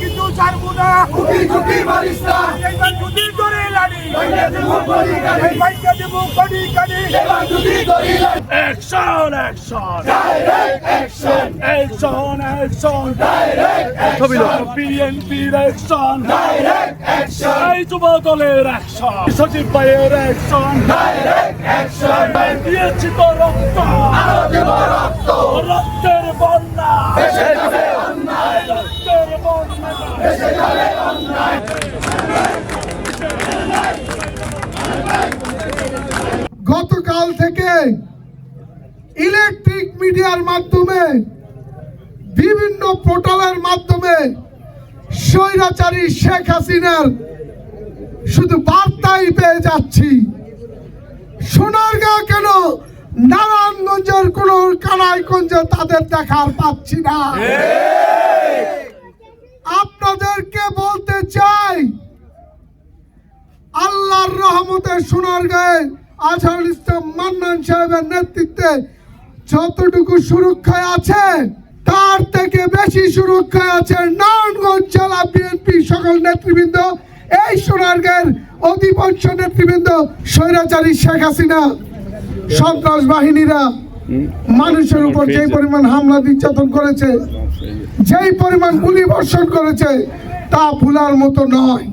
কিন্তু ছাড়বো না উকি ঝুঁকি মারিস না এইবার যদি ধরে লাড়ি বাইরে দেবো কড়ি কড়ি এবার যদি গড়ি action action direct action action action direct action বিএনপির অ্যাকশন ডাইরেক্ট অ্যাকশন। এই যুব দলের অ্যাকশন। সচিব ভাইয়ের অ্যাকশন। Direct action. দিয়েছি তো রক্ত। আরও দেব রক্ত। রক্তের বন্যা। দেশে যাবে অন্যায়। রক্তের বন্যা। দেশে যাবে অন্যায়। গতকাল থেকে ইলেকট্রিক মিডিয়ার মাধ্যমে বিভিন্ন পোর্টালের মাধ্যমে স্বৈরাচারী শেখ হাসিনার শুধু বার্তাই পেয়ে যাচ্ছি। সোনারগাঁ কেন নারায়ণগঞ্জের কোন কানাইগঞ্জে তাদের দেখার পাচ্ছি না? আপনাদেরকে বলতে চাই, আল্লাহর রহমতে সোনার গায়ে আজহারুল ইসলাম মান্নান সাহেবের নেতৃত্বে যতটুকু সুরক্ষায় আছে তার থেকে বেশি সুরক্ষায় আছে নারায়ণগঞ্জ জেলা বিএনপি সকল নেতৃবৃন্দ। এই সোনার গায়ের অধিকাংশ নেতৃবৃন্দ স্বৈরাচারী শেখ হাসিনা। সন্ত্রাস বাহিনীরা মানুষের উপর যে পরিমাণ হামলা নির্যাতন করেছে যেই পরিমাণ গুলি বর্ষণ করেছে তা ভুলার মতো নয়।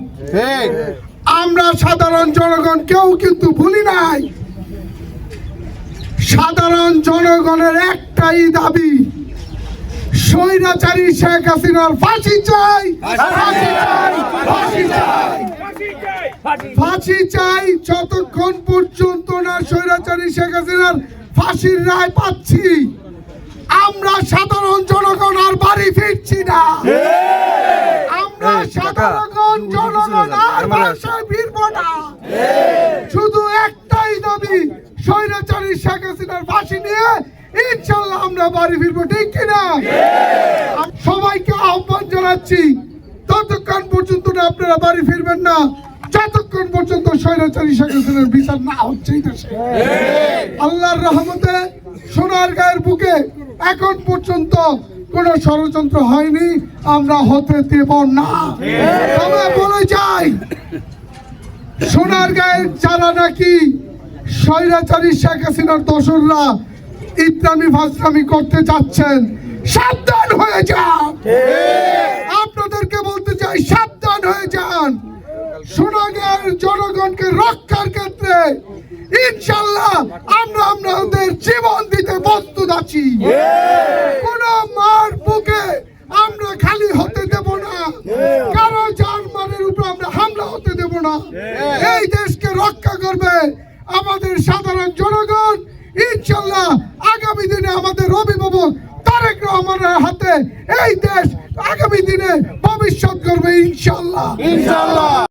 আমরা সাধারণ জনগণ কেউ কিন্তু ভুলি নাই। সাধারণ জনগণের একটাই দাবি স্বৈরাচারী শেখ হাসিনার ফাঁসি চাই। ফাঁসি চাই। ফাঁসি চাই। যতক্ষণ পর্যন্ত না স্বৈরাচারী শেখ হাসিনার ফাঁসির রায় পাচ্ছি। আমরা সাধারণ জনগণ আর বাড়ি ফিরছি না। আমরা সাধারণ জনগণ আর বাসায় ফিরবো না। শুধু একটাই দাবি স্বৈরাচারী শেখ হাসিনার ফাঁসি নিয়ে ইনশাল্লাহ আমরা বাড়ি ফিরবো, ঠিক কিনা? সবাইকে আহ্বান জানাচ্ছি ততক্ষণ পর্যন্ত আপনারা বাড়ি ফিরবেন না, যতক্ষণ পর্যন্ত স্বৈরাচারী শেখ বিচার না হচ্ছে আল্লাহর রহমতে সোনার গায়ের বুকে এখন পর্যন্ত কোনো ষড়যন্ত্র হয়নি, আমরা হতে দেব না। তবে বলে যাই, সোনার গায়ের যারা নাকি স্বৈরাচারী শেখ হাসিনার দোসররা ইসলামী ফাসলামি করতে যাচ্ছেন সাবধান হয়ে যান। আপনাদেরকে বলতে চাই সাবধান হয়ে যান। সোনাগার জনগণকে রক্ষার ক্ষেত্রে ইনশাল্লাহ আমরা আমাদের জীবন দিতে প্রস্তুত আছি। কোন মার বুকে আমরা খালি হতে দেব না। কারও জানমানের উপর আমরা হামলা হতে দেব না। এই দেশকে রক্ষা করবে আমাদের সাধারণ জনগণ। ইনশাল্লাহ দিনে আমাদের রবি অভিভাবক তারেক রহমানের হাতে এই দেশ আগামী দিনে ভবিষ্যৎ করবে ইনশাল্লাহ ইনশাআল্লাহ।